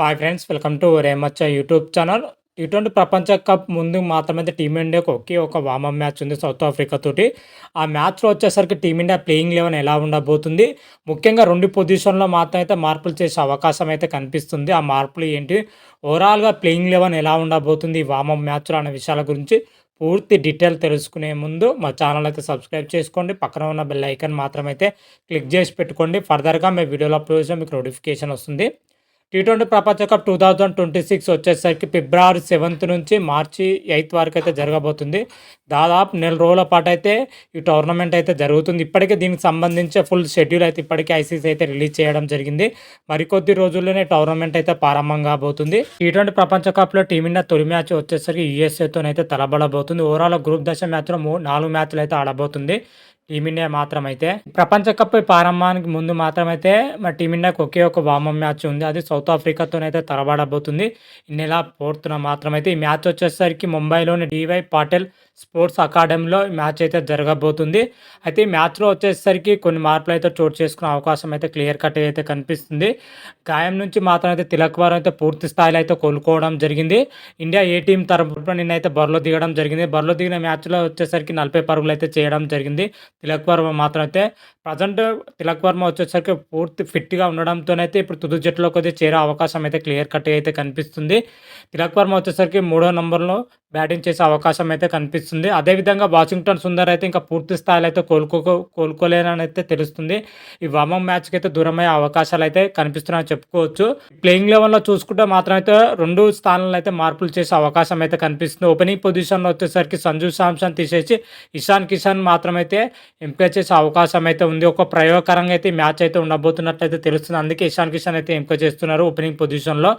Hi friends welcome to రేమచ్చ YouTube channel T twenty ప్రపంచ cup ముందు మాత్రమే టీమిండియాకు ఒకే ఒక వామప్ మ్యాచ్ ఉంది సౌత్ ఆఫ్రికా తోటి. ఆ మ్యాచ్లో వచ్చేసరికి టీమిండియా ప్లేయింగ్ లెవెన్ ఎలా ఉండబోతుంది? ముఖ్యంగా రెండు పొజిషన్లో మాత్రం అయితే మార్పులు చేసే అవకాశం అయితే కనిపిస్తుంది. ఆ మార్పులు ఏంటి? ఓవరాల్గా ప్లేయింగ్ లెవెన్ ఎలా ఉండబోతుంది? ఈ వామప్ మ్యాచ్లో అనే విషయాల గురించి పూర్తి డీటెయిల్ తెలుసుకునే ముందు మా ఛానల్ అయితే సబ్స్క్రైబ్ చేసుకోండి. పక్కన ఉన్న బెల్ ఐకన్ మాత్రమైతే క్లిక్ చేసి పెట్టుకోండి. ఫర్దర్గా మీ వీడియోలో అప్లోడ్ చేస్తే మీకు నోటిఫికేషన్ వస్తుంది. టీ ట్వంటీ ప్రపంచ cup two thousand twenty six వచ్చేసరికి ఫిబ్రవరి సెవెంత్ నుంచి మార్చి ఎయిత్ వరకు అయితే జరగబోతుంది. దాదాపు నెల రోజుల పాటు అయితే ఈ టోర్నమెంట్ అయితే జరుగుతుంది. ఇప్పటికే దీనికి సంబంధించి ఫుల్ షెడ్యూల్ అయితే ఇప్పటికే ఐసీసీ అయితే రిలీజ్ చేయడం జరిగింది. మరికొద్ది రోజుల్లోనే టోర్నమెంట్ అయితే ప్రారంభం కాబోతుంది. టీ ట్వంటీ ప్రపంచ కప్లో టీమిండియా తొలి మ్యాచ్ వచ్చేసరికి యూఎస్ఏతోనైతే తలబడబోతుంది. ఓవరాల్ గ్రూప్ దశ మ్యాచ్లో మూ నాలుగు మ్యాచ్లు అయితే ఆడబోతుంది. టీమిండియా మాత్రమైతే. ప్రపంచ కప్ ప్రారంభానికి ముందు మాత్రమైతే మా టీమిండియాకి ఒకే ఒక వామం మ్యాచ్ ఉంది. అది సౌత్ ఆఫ్రికాతోనైతే తలబడబోతుంది ఈ నెల ఫోర్త్న మాత్రమైతే ఈ మ్యాచ్ వచ్చేసరికి ముంబైలోని డివై పాటిల్ స్పోర్ట్స్ అకాడమీలో మ్యాచ్ అయితే జరగబోతుంది. అయితే ఈ మ్యాచ్లో వచ్చేసరికి కొన్ని మార్పులు అయితే చోటు చేసుకునే అవకాశం అయితే క్లియర్ కట్ అయితే కనిపిస్తుంది. గాయం నుంచి మాత్రం అయితే తిలక్వారం అయితే పూర్తి స్థాయిలో అయితే కోలుకోవడం జరిగింది. ఇండియా ఏ టీం తరపున నిన్నైతే బరిలో దిగడం జరిగింది. బరిలో దిగిన మ్యాచ్లో వచ్చేసరికి నలభై పరుగులు అయితే చేయడం జరిగింది. తిలక్ వర్మ మాత్రం అయితే ప్రజెంట్ తిలక్ వర్మ వచ్చేసరికి పూర్తి ఫిట్గా ఉండడంతోనైతే ఇప్పుడు తుది జట్టులోకి అయితే చేరే అవకాశం అయితే క్లియర్ కట్ అయితే కనిపిస్తుంది. తిలక్ వర్మ వచ్చేసరికి మూడో నంబర్లో బ్యాటింగ్ చేసే అవకాశం అయితే కనిపిస్తుంది. అదేవిధంగా వాషింగ్టన్ సుందర్ అయితే ఇంకా పూర్తి స్థాయిలో అయితే కోలుకో కోలుకోలేనని అయితే తెలుస్తుంది. ఈ వామం మ్యాచ్కి అయితే దూరమయ్యే అవకాశాలు అయితే కనిపిస్తున్నాయని చెప్పుకోవచ్చు. ప్లేయింగ్ లెవెల్లో చూసుకుంటే మాత్రం అయితే రెండు స్థానాలను అయితే మార్పులు చేసే అవకాశం అయితే కనిపిస్తుంది. ఓపెనింగ్ పొజిషన్లో వచ్చేసరికి సంజు శాంసన్ తీసేసి ఇషాన్ కిషాన్ మాత్రమైతే ఎంపిక చేసే అవకాశం అయితే ఉంది. ఒక ప్రయోగకరంగా అయితే మ్యాచ్ అయితే ఉండబోతున్నట్లయితే తెలుస్తుంది. అందుకే ఇషాన్ కిషాన్ అయితే ఎంపిక చేస్తున్నారు ఓపెనింగ్ పొజిషన్లో.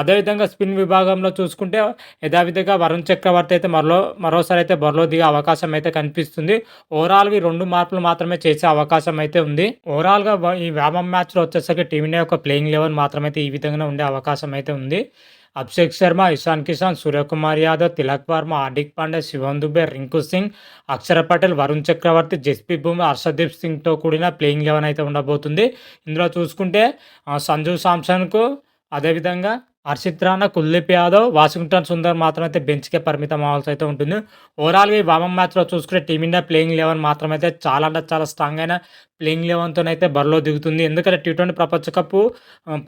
అదేవిధంగా స్పిన్ విభాగంలో చూసుకుంటే యథావిధిగా వరుణ్ చక్రవర్తి అయితే మరో మరోసారి అయితే బరిలో దిగే అవకాశం అయితే కనిపిస్తుంది. ఓవరాల్గా ఈ రెండు మార్పులు మాత్రమే చేసే అవకాశం అయితే ఉంది. ఓవరాల్గా ఈ వ్యామం మ్యాచ్లో వచ్చేసరికి టీమిండియా యొక్క ప్లేయింగ్ లెవెన్ మాత్రమైతే ఈ విధంగా ఉండే అవకాశం అయితే ఉంది. అభిషేక్ శర్మ ఇషాన్ కిషాన్ సూర్యకుమార్ యాదవ్ తిలక్ వర్మ హార్దిక్ పాండే శివం దుబే రింకు సింగ్ అక్షర పటేల్ వరుణ్ చక్రవర్తి జస్ప్రీత్ బుమ్రా హర్షదీప్ సింగ్తో కూడిన ప్లేయింగ్ లెవెన్ అయితే ఉండబోతుంది. ఇందులో చూసుకుంటే సంజు సామ్సన్కు అదేవిధంగా హర్షిత్ రాణా కుల్దీప్ యాదవ్ వాషింగ్టన్ సుందర్ మాత్రం అయితే బెంచ్కే పరిమితం అవ్వాల్సి అయితే ఉంటుంది. ఓవరాల్గా ఈ వామం మ్యాచ్లో చూసుకుంటే టీమిండియా ప్లేయింగ్ లెవెన్ మాత్రమైతే చాలా అంటే చాలా స్ట్రాంగ్ అయిన ప్లేయింగ్ లెవెన్తోనైతే బరిలో దిగుతుంది. ఎందుకంటే టీ ట్వంటీ ప్రపంచ కప్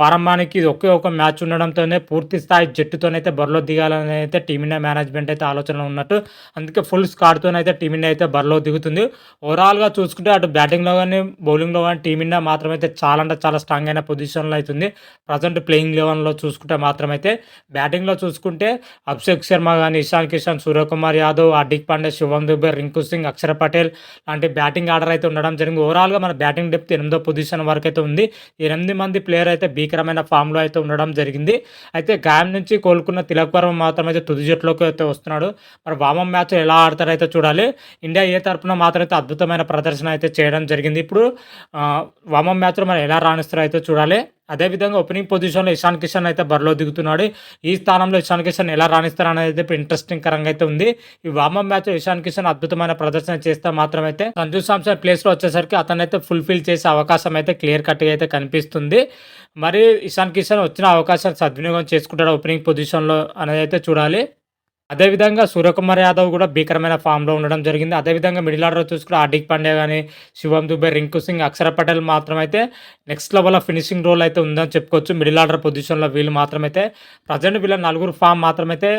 ప్రారంభానికి ఒకే ఒక మ్యాచ్ ఉండడంతోనే పూర్తి స్థాయి జట్టుతోనైతే బరిలో దిగాలని అయితే టీమిండియా మేనేజ్మెంట్ అయితే ఆలోచన ఉన్నట్టు. అందుకే ఫుల్ స్కాడ్తోనైతే టీమిండియా అయితే బరిలో దిగుతుంది. ఓవరాల్గా చూసుకుంటే అటు బ్యాటింగ్లో కానీ బౌలింగ్లో కానీ టీమిండియా మాత్రమైతే చాలా అంటే చాలా స్ట్రాంగ్ అయిన పొజిషన్లో అవుతుంది ప్రజెంట్ ప్లేయింగ్ లెవెన్లో చూసుకుంటే మాత్రమైతే బ్యాటింగ్లో చూసుకుంటే అభిషేక్ శర్మ కానీ ఇషాన్ కిషన్ సూర్యకుమార్ యాదవ్ హార్దిక్ పాండే శివం దుబే రింకు సింగ్ అక్షర పటేల్ లాంటి బ్యాటింగ్ ఆర్డర్ అయితే ఉండడం జరిగింది. ఓవరాల్గా మన బ్యాటింగ్ డెప్త్ ఎనిమిదో పొజిషన్ వరకు అయితే ఉంది. ఎనిమిది మంది ప్లేయర్ అయితే భీకరమైన ఫామ్లో అయితే ఉండడం జరిగింది. అయితే గాయం నుంచి కోలుకున్న తిలక్ వర్మ మాత్రం అయితే తుది జట్టులోకి అయితే వస్తున్నాడు. మరి వామం మ్యాచ్ ఎలా ఆడతారైతే చూడాలి. ఇండియా ఏ తరఫున మాత్రం అయితే అద్భుతమైన ప్రదర్శన అయితే చేయడం జరిగింది. ఇప్పుడు వామం మ్యాచ్లో మరి ఎలా రాణిస్తారో అయితే చూడాలి. అదేవిధంగా ఓపెనింగ్ పొజిషన్లో ఇషాన్ కిషన్ అయితే బరిలో దిగుతున్నాడు. ఈ స్థానంలో ఇషాన్ కిషన్ ఎలా రాణిస్తారు అనేది ఇప్పుడు ఇంట్రెస్టింగ్ కరంగా అయితే ఉంది. ఈ వామం మ్యాచ్ ఇషాన్ కిషన్ అద్భుతమైన ప్రదర్శన చేస్తే మాత్రమైతే సంజు సాంసన్ ప్లేస్లో వచ్చేసరికి అతనైతే ఫుల్ఫిల్ చేసే అవకాశం అయితే క్లియర్ కట్గా అయితే కనిపిస్తుంది. మరి ఇషాన్ కిషన్ వచ్చిన అవకాశాన్ని సద్వినియోగం చేసుకుంటాడు ఓపెనింగ్ పొజిషన్లో అనేది అయితే చూడాలి. అదేవిధంగా సూర్యకుమార్ యాదవ్ కూడా భీకరమైన ఫామ్లో ఉండడం జరిగింది. అదేవిధంగా మిడిల్ ఆర్డర్ చూసుకుని హార్దిక్ పాండ్యా కానీ శివం దుబే రింకు సింగ్ అక్షర Patel మాత్రమైతే next level of finishing role అయితే ఉందని చెప్పుకోవచ్చు. మిడిల్ ఆర్డర్ పొజిషన్లో వీళ్ళు మాత్రమైతే ప్రజెంట్ వీళ్ళ నలుగురు ఫామ్ మాత్రమైతే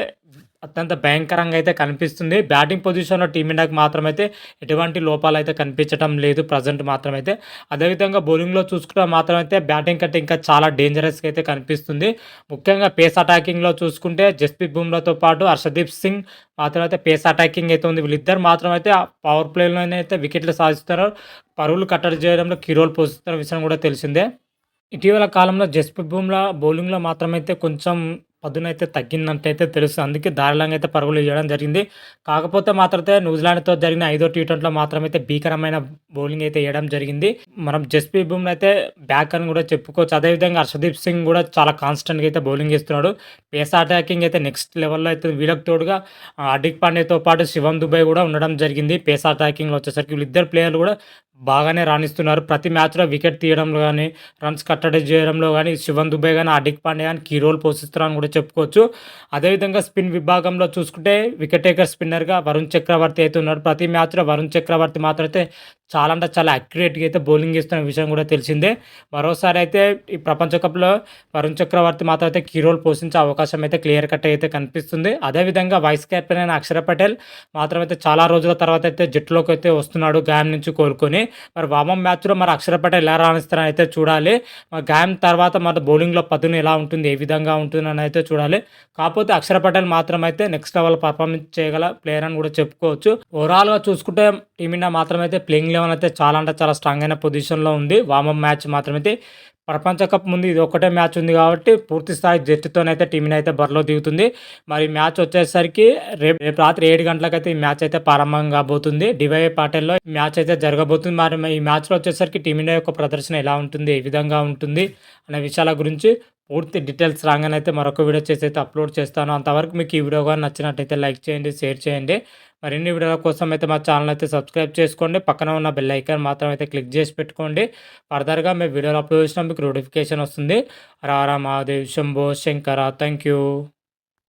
అత్యంత భయంకరంగా అయితే కనిపిస్తుంది. బ్యాటింగ్ పొజిషన్లో టీమిండియాకి మాత్రమైతే ఎటువంటి లోపాలు అయితే కనిపించడం లేదు ప్రజెంట్ మాత్రమైతే. అదేవిధంగా బౌలింగ్లో చూసుకుంటే మాత్రమైతే బ్యాటింగ్ కంటే ఇంకా చాలా డేంజరస్గా అయితే కనిపిస్తుంది. ముఖ్యంగా పేస్ అటాకింగ్లో చూసుకుంటే జస్ప్రీత్ బుమ్రాతో పాటు హర్షదీప్ సింగ్ మాత్రమైతే పేస్ అటాకింగ్ అయితే ఉంది. వీళ్ళిద్దరు మాత్రమైతే పవర్ ప్లేలోనే అయితే వికెట్లు సాధిస్తున్నారు. పరువులు కట్టడి చేయడంలో కీరోల్ పోషిస్తున్న విషయం కూడా తెలిసిందే. ఇటీవల కాలంలో జస్ప్రీత్ బుమ్రా బౌలింగ్లో మాత్రమైతే కొంచెం పదునైతే తగ్గిందంటైతే తెలుస్తుంది అందుకే దారుణంగా అయితే పరుగులు ఇవ్వడం జరిగింది. కాకపోతే మాత్రమే న్యూజిలాండ్తో జరిగిన ఐదో టీ ట్వంటీలో మాత్రమైతే భీకరమైన బౌలింగ్ అయితే వేయడం జరిగింది. మనం జస్ప్రీత్ బుమ్రా అయితే బ్యాక్ అని కూడా చెప్పుకోవచ్చు. అదేవిధంగా హర్షదీప్ సింగ్ కూడా చాలా కాన్స్టెంట్గా అయితే బౌలింగ్ చేస్తున్నాడు. పేస్ అటాకింగ్ అయితే నెక్స్ట్ లెవెల్లో అయితే వీళ్ళకి తోడుగా హార్దిక్ పాండేతో పాటు శివం దుబాయ్ కూడా ఉండడం జరిగింది. పేస్ అటాకింగ్లో వచ్చేసరికి వీళ్ళిద్దరు ప్లేయర్లు కూడా బాగానే రాణిస్తున్నారు. ప్రతి మ్యాచ్లో వికెట్ తీయడంలో కానీ రన్స్ కట్టడి చేయడంలో కానీ శివన్ దుబే కానీ హార్దిక్ పాండ్యా కానీ కీ రోల్ పోషిస్తున్నారని కూడా చెప్పుకోవచ్చు. అదేవిధంగా స్పిన్ విభాగంలో చూసుకుంటే వికెట్ టేకర్ స్పిన్నర్గా వరుణ్ చక్రవర్తి అయితే ఉన్నాడు ప్రతి మ్యాచ్లో వరుణ్ చక్రవర్తి మాత్రం అయితే చాలా అంటే చాలా అక్యురేట్గా అయితే బౌలింగ్ ఇస్తున్న విషయం కూడా తెలిసిందే. మరోసారి అయితే ఈ ప్రపంచ కప్లో వరుణ్ చక్రవర్తి మాత్రం అయితే కీ రోల్ పోషించే అవకాశం అయితే క్లియర్ కట్ అయితే కనిపిస్తుంది. అదేవిధంగా వైస్ కెప్టెన్ అయిన అక్షర పటేల్ మాత్రం అయితే చాలా రోజుల తర్వాత అయితే జట్టులోకి అయితే వస్తున్నాడు గాయం నుంచి కోలుకొని. మరి వామం మ్యాచ్లో మరి అక్షర పటేల్ ఎలా రాణిస్తారని అయితే చూడాలి. మరి గాయం తర్వాత మరి బౌలింగ్లో పదును ఎలా ఉంటుంది ఏ విధంగా ఉంటుంది అని అయితే చూడాలి. కాకపోతే అక్షర పటేల్ మాత్రం అయితే నెక్స్ట్ లెవెల్ పర్ఫార్మెన్స్ చేయగల ప్లేయర్ అని కూడా చెప్పుకోవచ్చు. ఓవరాల్గా చూసుకుంటే టీమిండియా మాత్రం అయితే ప్లేయింగ్ లెవెన్ అయితే చాలా అంటే చాలా స్ట్రాంగ్ అయిన పొజిషన్లో ఉంది. వామప్ మ్యాచ్ మాత్రమైతే ప్రపంచ కప్ ముందు ఇది ఒకటే మ్యాచ్ ఉంది కాబట్టి పూర్తి స్థాయి జట్టుతోనైతే టీంని అయితే బరిలో దిగుతుంది. మరి మ్యాచ్ వచ్చేసరికి రేపు రేపు రాత్రి ఏడు గంటలకైతే ఈ మ్యాచ్ అయితే ప్రారంభం కాబోతుంది. డివై పాటల్లో మ్యాచ్ అయితే జరగబోతుంది. మరి ఈ మ్యాచ్లో వచ్చేసరికి టీమిండియా యొక్క ప్రదర్శన ఎలా ఉంటుంది ఏ విధంగా ఉంటుంది అనే విషయాల గురించి పూర్తి డీటెయిల్స్ రాగానే అయితే మరొక వీడియో చేసి అయితే అప్లోడ్ చేస్తాను. అంతవరకు మీకు ఈ వీడియో కానీ నచ్చినట్టయితే లైక్ చేయండి షేర్ చేయండి. మరిన్ని వీడియోల కోసం అయితే మా ఛానల్ అయితే సబ్స్క్రైబ్ చేసుకోండి. పక్కన ఉన్న బెల్ ఐకాన్ మాత్రం అయితే క్లిక్ చేసి పెట్టుకోండి. ఫర్దర్గా మేము వీడియోలు అప్లోడ్ చేసినా మీకు నోటిఫికేషన్ వస్తుంది. రారా మహాదేవ్ శంభో శంకర థ్యాంక్ యూ.